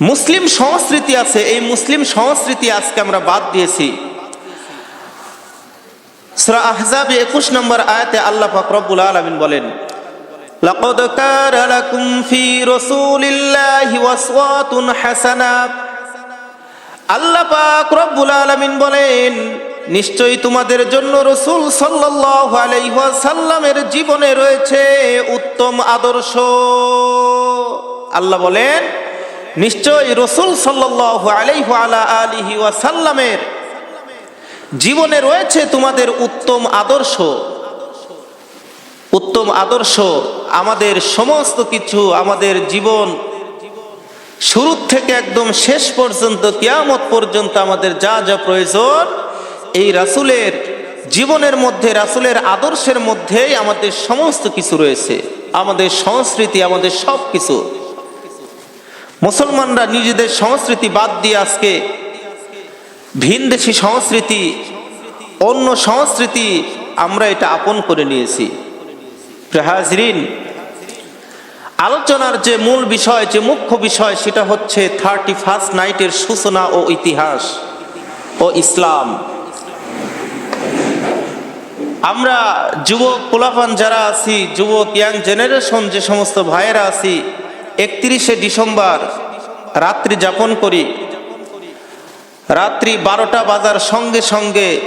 মুসলিম সংস্কৃতি আছে, এই মুসলিম সংস্কৃতি আজকে আমরা বাদ দিয়েছি। সূরা আহজাব 21 নম্বর আয়াতে আল্লাহ পাক রব্বুল আলামিন বলেন, লাকাদ কারা লাকুম ফি রাসূলিল্লাহি ওয়াসওয়াতুন হাসানা। আল্লাহ পাক রব্বুল আলামিন বলেন, নিশ্চয়ই তোমাদের জন্য রসুল সাল্লাল্লাহু আলাইহি ওয়াসাল্লামের জীবনে রয়েছে উত্তম আদর্শ। আল্লাহ বলেন নিশ্চয়ই রসুল আলা আলিহি ওয়াসাল্লামের জীবনে রয়েছে তোমাদের উত্তম আদর্শ। উত্তম আদর্শ, আমাদের সমস্ত কিছু, আমাদের জীবন শুরু থেকে একদম শেষ পর্যন্ত, কিয়ামত পর্যন্ত আমাদের যা যা প্রয়োজন, এই রাসুলের জীবনের মধ্যে, রাসুলের আদর্শের মধ্যেই আমাদের সমস্ত কিছু রয়েছে। আমাদের সংস্কৃতি, আমাদের সব কিছু মুসলমানরা নিজেদের সংস্কৃতি বাদ দিয়ে আজকে ভিনদেশি সংস্কৃতি, অন্য সংস্কৃতি আমরা এটা আপন করে নিয়েছি। হাজরিন, আলোচনার যে মূল বিষয়, যে মুখ্য বিষয়, সেটা হচ্ছে থার্টি ফার্স্ট নাইটের সূচনা ও ইতিহাস ও ইসলাম। আমরা যুবক পোলাপান যারা আছি, যুবক ইয়াং জেনারেশন যে সমস্ত ভাইয়েরা আছি একত্রিশে ডিসেম্বর রাত্রি যাপন করি। রাত্রি বারোটা বাজার সঙ্গে সঙ্গে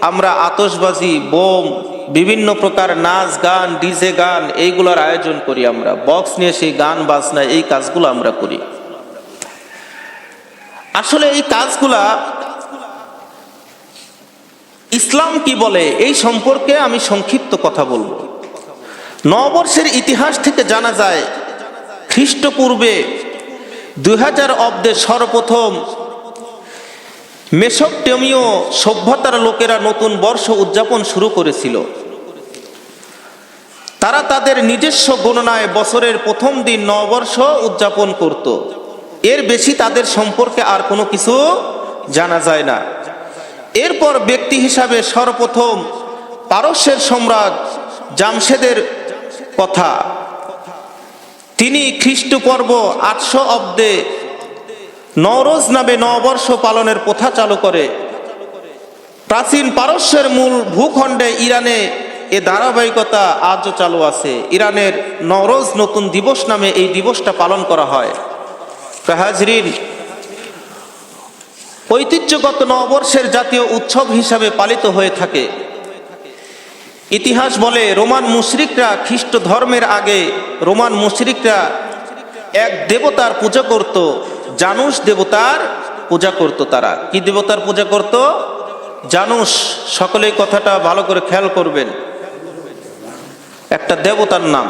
আমরা আতসবাজি বোম, বিভিন্ন প্রকার নাচ গান, ডিজে গান এইগুলোর আয়োজন করি আমরা। বক্স নিয়ে সেই গান, বাজনা এই কাজগুলো আমরা করি। আসলে এই কাজগুলা ইসলাম কি বলে এই সম্পর্কে আমি সংক্ষিপ্ত কথা বলব। নববর্ষের ইতিহাস থেকে জানা যায় খ্রিস্টপূর্বে দুই হাজার অব্দে সর্বপ্রথম মেসোপটেমীয় সভ্যতার লোকেরা নতুন বর্ষ উদযাপন শুরু করেছিল। তারা তাদের নিজস্ব গণনায় বছরের প্রথম দিন নববর্ষ উদযাপন করত। এর বেশি তাদের সম্পর্কে আর কোনো কিছু জানা যায় না। এরপর ব্যক্তি হিসাবে সর্বপ্রথম পারস্যের সম্রাট জামশেদের কথা। তিনি খ্রিস্টপূর্ব আটশো অব্দে নওরোজ নামে নববর্ষ পালনের প্রথা চালু করে। প্রাচীন পারস্যের মূল ভূখণ্ডে ইরানে এ ধারাবাহিকতা আজও চালু আছে। ইরানের নওরোজ নতুন দিবস নামে এই দিবসটা পালন করা হয়। ঐতিহ্যগত নববর্ষের জাতীয় উৎসব হিসাবে পালিত হয়ে থাকে। ইতিহাস বলে রোমান মুশরিকরা খ্রিস্ট ধর্মের আগে রোমান মুশরিকরা এক দেবতার পূজা করত জানুস দেবতার পূজা করত তারা। কি দেবতার পূজা করত? জানুস সকলেই কথাটা ভালো করে খেয়াল করবেন। একটা দেবতার নাম।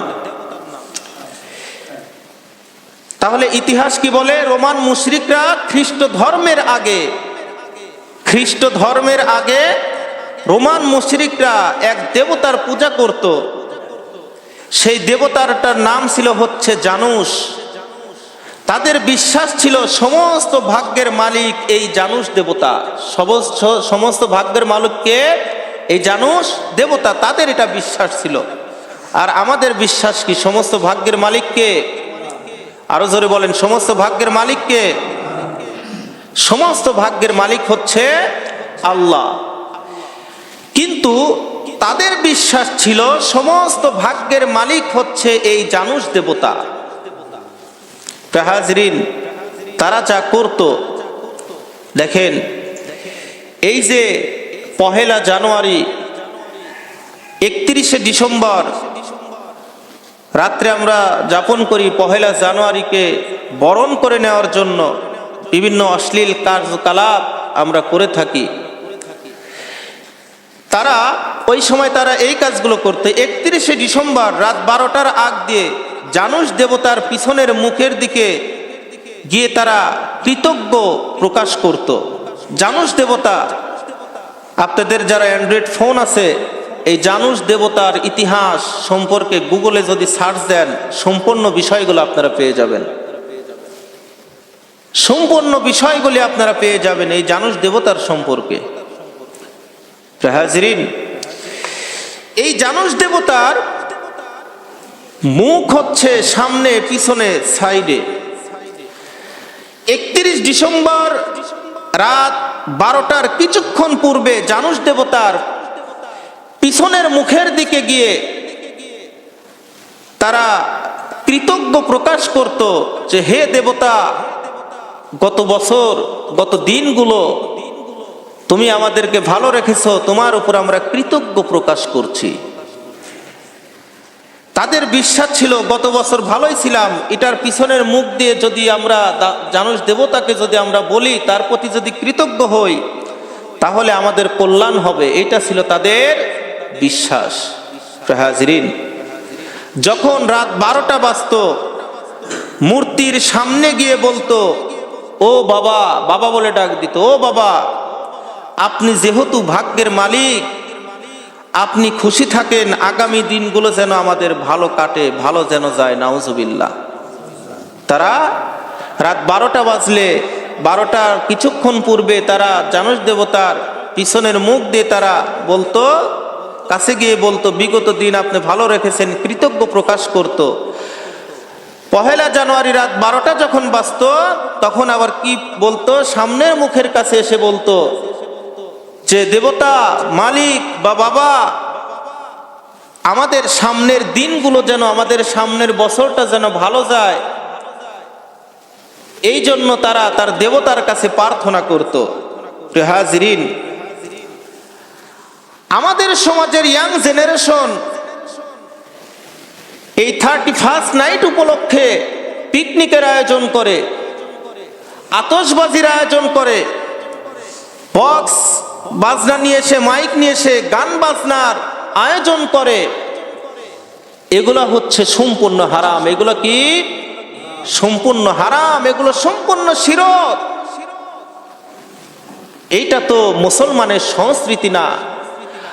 তাহলে ইতিহাস কি বলে? রোমান মুশরিকরা খ্রিস্ট ধর্মের আগে খ্রিস্ট ধর্মের আগে রোমান মুশরিকরা এক দেবতার পূজা করত। সেই দেবতারটার নাম ছিল হচ্ছে জানুস তাদের বিশ্বাস ছিল সমস্ত ভাগ্যের মালিক এই জানুস দেবতা। সমস্ত ভাগ্যের মালিককে এই জানুস দেবতা, তাদের এটা বিশ্বাস ছিল। আর আমাদের বিশ্বাস কি? সমস্ত ভাগ্যের মালিককে আরও জোরে বলেন, সমস্ত ভাগ্যের মালিককে সমস্ত ভাগ্যের মালিক হচ্ছে আল্লাহ। কিন্তু তাদের বিশ্বাস ছিল সমস্ত ভাগ্যের মালিক হচ্ছে এই জানুস দেবতা। তারা যা করত, দেখেন, এই যে পহেলা জানুয়ারি, একত্রিশে ডিসেম্বর, রাত্রে আমরা যাপন করি পহেলা জানুয়ারিকে বরণ করে নেওয়ার জন্য, বিভিন্ন অশ্লীল কার্যকলাপ আমরা করে থাকি। তারা ওই সময় তারা এই কাজগুলো করতে, একত্রিশে ডিসেম্বর রাত বারোটার আগ দিয়ে জানুস দেবতার পিছনের মুখের দিকে গিয়ে তারা কৃতজ্ঞ প্রকাশ করত। জানুষ দেবতা, আপনাদের যারা অ্যান্ড্রয়েড ফোন আছে, এই জানুষ দেবতার ইতিহাস সম্পর্কে গুগলে যদি সার্চ দেন, সম্পূর্ণ বিষয়গুলো আপনারা পেয়ে যাবেন। সম্পূর্ণ বিষয়গুলি আপনারা পেয়ে যাবেন এই জানুষ দেবতার সম্পর্কে। এই জানুস দেবতার মুখ হচ্ছে সামনে, পিছনে, সাইডে। একত্রিশ ডিসেম্বর রাত বারোটার কিছুক্ষণ পূর্বে জানুষ দেবতার পিছনের মুখের দিকে গিয়ে তারা কৃতজ্ঞ প্রকাশ করত যে, হে দেবতা, গত বছর, গত দিনগুলো তুমি আমাদেরকে ভালো রেখেছ, তোমার উপর আমরা কৃতজ্ঞ প্রকাশ করছি। তাদের বিশ্বাস ছিল, গত বছর ভালোই ছিলাম, এটার পিছনের মুখ দিয়ে যদি আমরা জানুস দেবতাকে যদি আমরা বলি, তার প্রতি যদি কৃতজ্ঞ হই, তাহলে আমাদের কল্যাণ হবে। এটা ছিল তাদের বিশ্বাস। যখন রাত বারোটা বাজত, মূর্তির সামনে গিয়ে বলতো, ও বাবা বাবা বলে ডাক দিত, ও বাবা আপনি যেহেতু ভাগ্যের মালিক, আপনি খুশি থাকেন, আগামী দিনগুলো যেন আমাদের ভালো কাটে, ভালো যেন যায়, নাউজুবিল্লাহ। তারা রাত বারোটা বাজলে বারোটার কিছুক্ষণ পূর্বে তারা জানস দেবতার পিছনের মুখ দিয়ে তারা বলতো, কাছে গিয়ে বলতো, বিগত দিন আপনি ভালো রেখেছেন, কৃতজ্ঞ প্রকাশ করত। পহেলা জানুয়ারি রাত বারোটা যখন বাজত, তখন আবার কি বলতো, সামনের মুখের কাছে এসে বলতো যে দেবতা, মালিক বা বাবা, আমাদের সামনের দিনগুলো যেন, আমাদের সামনের বছরটা যেন ভালো যায়। এই জন্য তারা তার দেবতার কাছে প্রার্থনা করত। হাজরিন, আমাদের সমাজের ইয়াং জেনারেশন এই থার্টি ফার্স্ট নাইট উপলক্ষে পিকনিকের আয়োজন করে আতসবাজির আয়োজন করে বক্স বাজনা নিয়ে এসে, মাইক নিয়ে এসে, গান বাজনার আয়োজন করে। এগুলা হচ্ছে সম্পূর্ণ হারাম। এগুলো কি? সম্পূর্ণ হারাম। এগুলো সম্পূর্ণ শিরক এইটা তো মুসলমানের সংস্কৃতি না।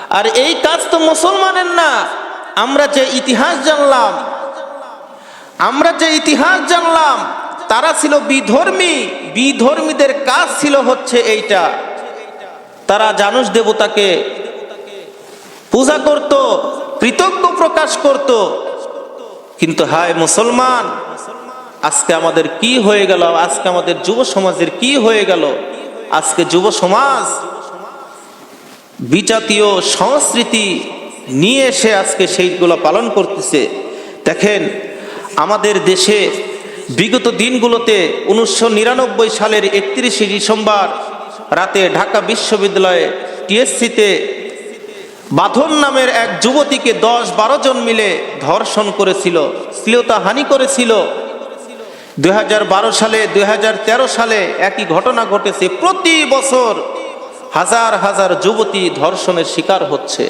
আর এই কাজ তো মুসলমানের না। আমরা যে ইতিহাস জানলাম, আমরা যে ইতিহাস জানলাম, তারা ছিল বিধর্মী। বিধর্মীদের কাজ ছিল হচ্ছে এইটা। তারা জানুষ দেবতাকে পূজা করত, কৃতজ্ঞ প্রকাশ করত। কিন্তু হায় মুসলমান, আজকে আমাদের কি হয়ে গেল? আজকে আমাদের যুব সমাজের কি হয়ে গেল? আজকে যুব সমাজ বিজাতীয় সংস্কৃতি নিয়ে এসে আজকে সেইগুলো পালন করতেছে। দেখেন, আমাদের দেশে বিগত দিনগুলোতে উনিশশো নিরানব্বই সালের একত্রিশে ডিসেম্বর রাতে ঢাকা বিশ্ববিদ্যালয়ে টিএসসিতে বাঁধন নামের এক যুবতীকে দশ বারো জন মিলে ধর্ষণ করেছিল, শ্লীলতা হানি করেছিল। দুই হাজার বারো সালে, দুই হাজার তেরো সালে একই ঘটনা ঘটেছে। প্রতি বছর হাজার হাজার যুবতী ধর্ষণের শিকার হচ্ছে।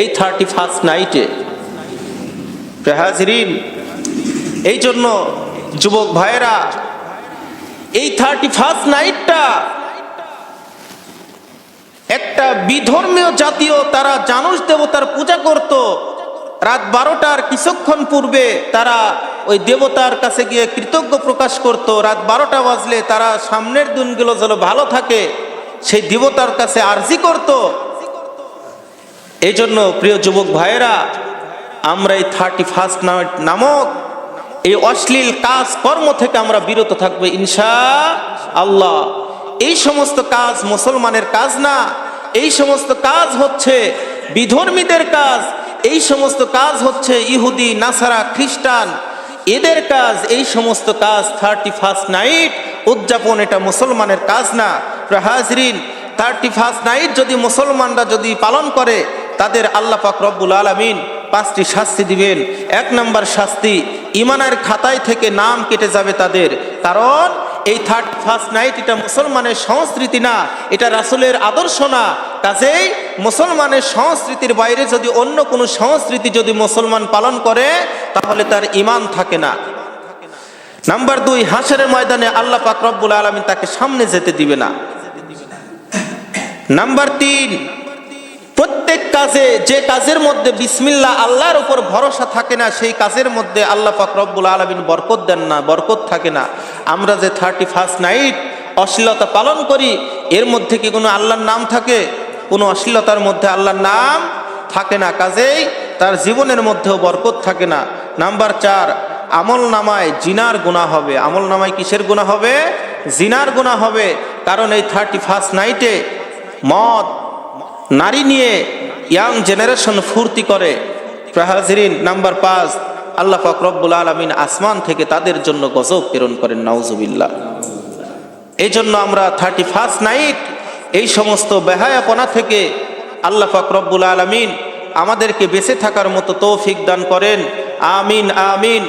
এই থার্টি ফার্স্ট নাইটে হাজরিন এই জন্য যুবক ভাইয়েরা, এই থার্টি ফার্স্ট নাইটটা একটা বিধর্মীয় জাতীয় তারা জানুষ দেবতার পূজা করত। রাত বারোটার কিছুক্ষণ পূর্বে তারা ওই দেবতার কাছে গিয়ে কৃতজ্ঞ প্রকাশ করত। রাত বারোটা বাজলে তারা সামনের দিনগুলো যেন ভালো থাকে, সেই দেবতার কাছে আর্জি করত। এই জন্য প্রিয় যুবক ভাইয়েরা, আমরা এই থার্টি ফার্স্ট নাইট নামক এই অশ্লীল কাজ কর্ম থেকে আমরা বিরত থাকব ইনশা আল্লাহ। এই সমস্ত কাজ মুসলমানের কাজ না এই সমস্ত কাজ হচ্ছে বিধর্মীদের কাজ, এই সমস্ত কাজ হচ্ছে ইহুদি, নাসারা, খ্রিস্টান। এদের কাজ, এই সমস্ত কাজ থার্টি ফার্স্ট নাইট উদযাপন, এটা মুসলমানের কাজ না। হাজরিন থার্টি ফার্স্ট নাইট যদি মুসলমানরা যদি পালন করে, তাদের আল্লাহ পাক রব্বুল আলমিন পাঁচটি শাস্তি দিবেন। এক নম্বর শাস্তি ইমানের খাতায় থেকে নাম কেটে যাবে তাদের। কারণ এই থার্ড ফার্স্ট নাইট এটা মুসলমানের সংস্কৃতি না, এটা রাসুলের আদর্শ না। কাজেই মুসলমানের সংস্কৃতির বাইরে যদি অন্য কোনো সংস্কৃতি যদি মুসলমান পালন করে, তাহলে তার ইমান থাকে না। নাম্বার দুই, হাসরের ময়দানে আল্লাহ পাক রব্বুল আলমিন তাকে সামনে যেতে দিবে না। নাম্বার তিন প্রত্যেক কাজে যে কাজের মধ্যে বিসমিল্লা আল্লাহর উপর ভরসা থাকে না, সেই কাজের মধ্যে আল্লাহ পাক রব্বুল আলমিন বরকত দেন না, বরকত থাকে না। আমরা যে থার্টি ফার্স্ট নাইট অশ্লীলতা পালন করি, এর মধ্যে কি কোনো আল্লাহর নাম থাকে? কোনো অশ্লীলতার মধ্যে আল্লাহর নাম থাকে না, কাজেই তার জীবনের মধ্যেও বরকত থাকে না। নাম্বার চার, আমল নামায় জিনার গুণা হবে। আমল নামায় কিসের গুণা হবে? জিনার গুণা হবে। কারণ এই থার্টি ফার্স্ট নাইটে মদ নারী নিয়ে ইয়াং জেনারেশন ফুর্তি করে। হাজিরিন নাম্বার পাঁচ, আল্লাহ ফকরব্বুল আলমিন আসমান থেকে তাদের জন্য গজব প্রেরণ করেন, নাউজুবিল্লাহ। এই জন্য আমরা থার্টি ফার্স্ট নাইট এই সমস্ত বেহায়াপনা থেকে আল্লাহ ফকরব্বুল আলমিন আমাদেরকে বেঁচে থাকার মতো তৌফিক দান করেন। আমিন আমিন।